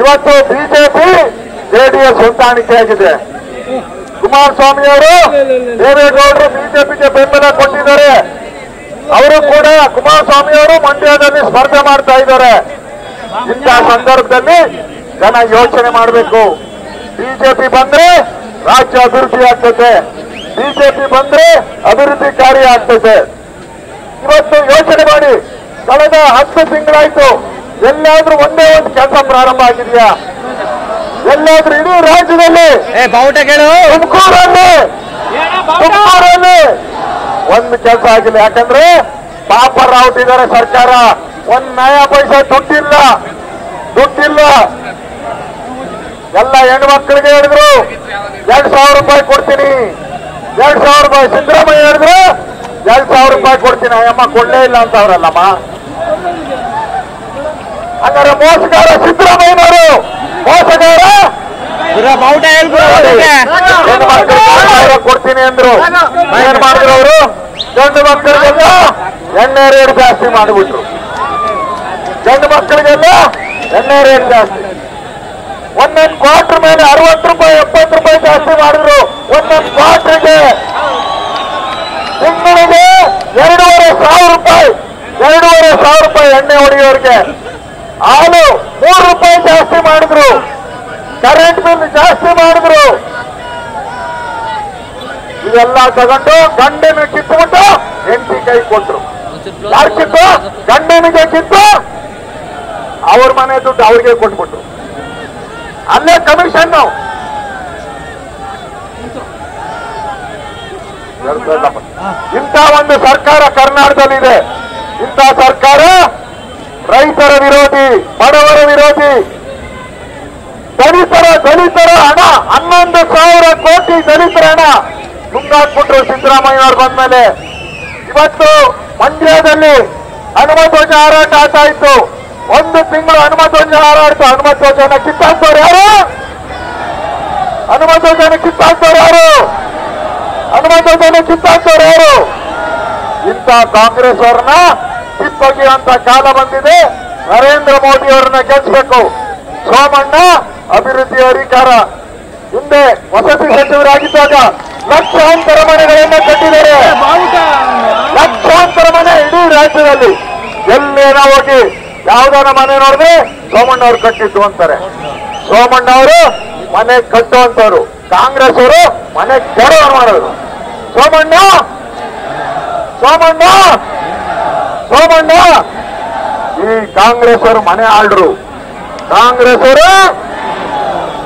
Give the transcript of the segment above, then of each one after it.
ಇವತ್ತು BJP JDS ಹೊಂದಾಣಿಕೆ ಆಗಿದೆ. ಕುಮಾರಸ್ವಾಮಿ ಅವರು ದೇವೇಗೌಡರು ಬಿಜೆಪಿಗೆ ಬೆಂಬಲ ಕೊಟ್ಟಿದ್ದಾರೆ. ಅವರು ಕೂಡ ಕುಮಾರಸ್ವಾಮಿ ಅವರು ಮಂಡ್ಯದಲ್ಲಿ ಸ್ಪರ್ಧೆ ಮಾಡ್ತಾ ಇದ್ದಾರೆ. ಇಂತಹ ಸಂದರ್ಭದಲ್ಲಿ ಜನ ಯೋಚನೆ ಮಾಡಬೇಕು. ಬಿಜೆಪಿ ಬಂದ್ರೆ ರಾಜ್ಯ ಅಭಿವೃದ್ಧಿ ಆಗ್ತದೆ. ಬಿಜೆಪಿ ಬಂದ್ರೆ ಅಭಿವೃದ್ಧಿ ಕಾರ್ಯ ಆಗ್ತದೆ. ಇವತ್ತು ಯೋಚನೆ ಮಾಡಿ, ಕಳೆದ ಹತ್ತು ತಿಂಗಳಾಯ್ತು ಎಲ್ಲಾದ್ರೂ ಒಂದೇ ಒಂದು ಕೆಲಸ ಪ್ರಾರಂಭ ಆಗಿದೆಯಾ? ಎಲ್ಲಾದ್ರೂ ಇಡೀ ರಾಜ್ಯದಲ್ಲಿ ತುಮಕೂರಲ್ಲಿ ತುಮಕೂರಲ್ಲಿ ಒಂದು ಕೆಲಸ ಆಗಿಲ್ಲ. ಯಾಕಂದ್ರೆ ಪಾಪರ್ ಔಟಿದ್ದಾರೆ ಸರ್ಕಾರ. ಒಂದ್ ನ್ಯಾಯ ಪೈಸೆ ದುಡ್ಡಿಲ್ಲ. ದುಡ್ಡಿಲ್ಲ. ಎಲ್ಲ ಹೆಣ್ಮಕ್ಳಿಗೆ ಹೇಳಿದ್ರು ಎರಡ್ ಸಾವಿರ ರೂಪಾಯಿ ಕೊಡ್ತೀನಿ. ಎರಡ್ ಸಾವಿರ ರೂಪಾಯಿ ಸಿದ್ದರಾಮಯ್ಯ ಹೇಳಿದ್ರು ಎರಡ್ ಸಾವಿರ ರೂಪಾಯಿ ಕೊಡ್ತೀನಿ. ಅಯ್ಯಮ್ಮ ಕೊಡ್ಲೇ ಇಲ್ಲ ಅಂತ ಅವ್ರಲ್ಲಮ್ಮ ಹಂಗಾರೆ ಮೋಸಗಾರ ಸಿದ್ದರಾಮಯ್ಯನವರು. ಮೋಸಗಾರ? ಕೊಡ್ತೀನಿ ಅಂದ್ರು. ಏನ್ ಮಾಡಿದ್ರು ಅವರು? ಗಂಡು ಮಕ್ಕಳಿಗೆಲ್ಲ ಎಣ್ಣೆ ರೇಟ್ ಜಾಸ್ತಿ ಮಾಡಿಬಿಟ್ರು. ಗಂಡು ಮಕ್ಕಳಿಗೆಲ್ಲ ಎಣ್ಣೆ ರೇಟ್ ಜಾಸ್ತಿ. ಒಂದೊಂದು ಕ್ವಾರ್ಟರ್ ಮೇಲೆ ಅರವತ್ತು ರೂಪಾಯಿ ಎಪ್ಪತ್ತು ರೂಪಾಯಿ ಜಾಸ್ತಿ ಮಾಡಿದ್ರು. ಒಂದೊಂದು ಕ್ವಾರ್ಟರ್ಗೆ ತಿಂಗಳಿಗೆ ಎರಡೂವರೆ ಸಾವಿರ ರೂಪಾಯಿ ಎರಡೂವರೆ ಸಾವಿರ ರೂಪಾಯಿ ಎಣ್ಣೆ ಹೊಡೆಯೋರಿಗೆ. ಹಾಲು ಮೂರು ರೂಪಾಯಿ ಜಾಸ್ತಿ ಮಾಡಿದ್ರು. ಕರೆಂಟ್ ಬಿಲ್ ಜಾಸ್ತಿ ಮಾಡಿದ್ರು. ಇದೆಲ್ಲ ತಗೊಂಡು ಗಂಡನ ಕಿತ್ಬಿಟ್ಟು ಹೆಂಡತಿ ಕೈ ಕೊಟ್ರು. ಯಾರು ಕಿತ್ತು? ಗಂಡನಿಗೆ ಕಿತ್ತು. ಅವ್ರ ಮನೆ ದುಡ್ಡು ಅವ್ರಿಗೆ ಕೊಟ್ಬಿಟ್ರು. ಅಲ್ಲೇ ಕಮಿಷನ್ ಇಂಥ ಒಂದು ಸರ್ಕಾರ ಕರ್ನಾಟಕದಲ್ಲಿದೆ. ಇಂಥ ಸರ್ಕಾರ ರೈತರ ವಿರೋಧಿ, ಬಡವರ ವಿರೋಧಿ. ದಲಿತರ ದಲಿತರ ಹಣ, ಹನ್ನೊಂದು ಸಾವಿರ ಕೋಟಿ ದಲಿತರ ಹಣ ಮುಂದಾಕ್ಬಿಟ್ರು ಸಿದ್ದರಾಮಯ್ಯ ಅವ್ರು ಬಂದ್ಮೇಲೆ. ಇವತ್ತು ಮಂಡ್ಯದಲ್ಲಿ ಹನುಮಧ್ವಜ ಹಾರಾಟ ಆಗ್ತಾ ಇತ್ತು. ಒಂದು ತಿಂಗಳು ಹನುಮಧ್ವಜ ಹಾರಾಡ್ತು. ಹನುಮಧ್ವಜನ ಕಿತ್ತಾಕ್ತವ್ರು ಯಾರು? ಹನುಮಧ್ವಜನ ಕಿತ್ತಾಕ್ತವ್ರು ಯಾರು? ಹನುಮಧ್ವಜನ ಕಿತ್ತಾಕ್ತವ್ರು ಯಾರು? ಇಂತ ಕಾಂಗ್ರೆಸ್ ಅವ್ರನ್ನ ಕಿತ್ತೊಗೆಯುವಂತ ಕಾಲ ಬಂದಿದೆ. ನರೇಂದ್ರ ಮೋದಿ ಅವರನ್ನ ಗೆಲ್ಲಿಸಬೇಕು ಸೋಮಣ್ಣ, ಅಭಿವೃದ್ಧಿ ಅಧಿಕಾರ. ಹಿಂದೆ ವಸತಿ ಸಚಿವರಾಗಿದ್ದಾಗ ಲಕ್ಷಾಂತರ ಮನೆಗಳನ್ನ ಕಟ್ಟಿದ್ದಾರೆ. ಲಕ್ಷಾಂತರ ಮನೆ ಇಡೀ ರಾಜ್ಯದಲ್ಲಿ. ಎಲ್ಲೇನ ಹೋಗಿ ಯಾವ್ದಾನ ಮನೆ ನೋಡಿದ್ರೆ ಸೋಮಣ್ಣ ಅವರು ಕಟ್ಟಿದ್ದು ಅಂತಾರೆ. ಸೋಮಣ್ಣ ಅವರು ಮನೆ ಕಟ್ಟುವಂತವ್ರು ಕಾಂಗ್ರೆಸ್ ಅವರು ಮನೆ ಕೆಡವ ಮಾಡೋರು ಸೋಮಣ್ಣ ಸೋಮಣ್ಣ! ಸೋಮಣ್ಣ ಈ ಕಾಂಗ್ರೆಸ್ ಅವರು ಮನೆ ಆಳ್ರು. ಕಾಂಗ್ರೆಸ್ ಅವರು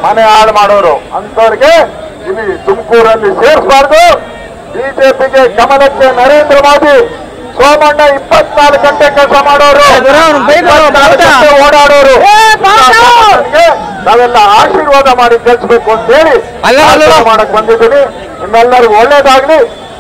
ಮನೆ ಹಾಳು ಮಾಡೋರು. ಅಂತವ್ರಿಗೆ ಇಲ್ಲಿ ತುಮಕೂರಲ್ಲಿ ಸೇರಿಸಬಾರ್ದು. ಬಿಜೆಪಿಗೆ ಗಮನಕ್ಕೆ ನರೇಂದ್ರ ಮೋದಿ. ಸೋಮಣ್ಣ ಇಪ್ಪತ್ನಾಲ್ಕು ಗಂಟೆ ಕೆಲಸ ಮಾಡೋರು. ಓಡಾಡೋರು. ನಾವೆಲ್ಲ ಆಶೀರ್ವಾದ ಮಾಡಿ ಗೆಲ್ಸ್ಬೇಕು ಅಂತ ಹೇಳಿ. ಮಾಡಕ್ ಬಂದಿದ್ದೀನಿ. ನಿಮ್ಮೆಲ್ಲರಿಗೂ ಒಳ್ಳೇದಾಗ್ಲಿ.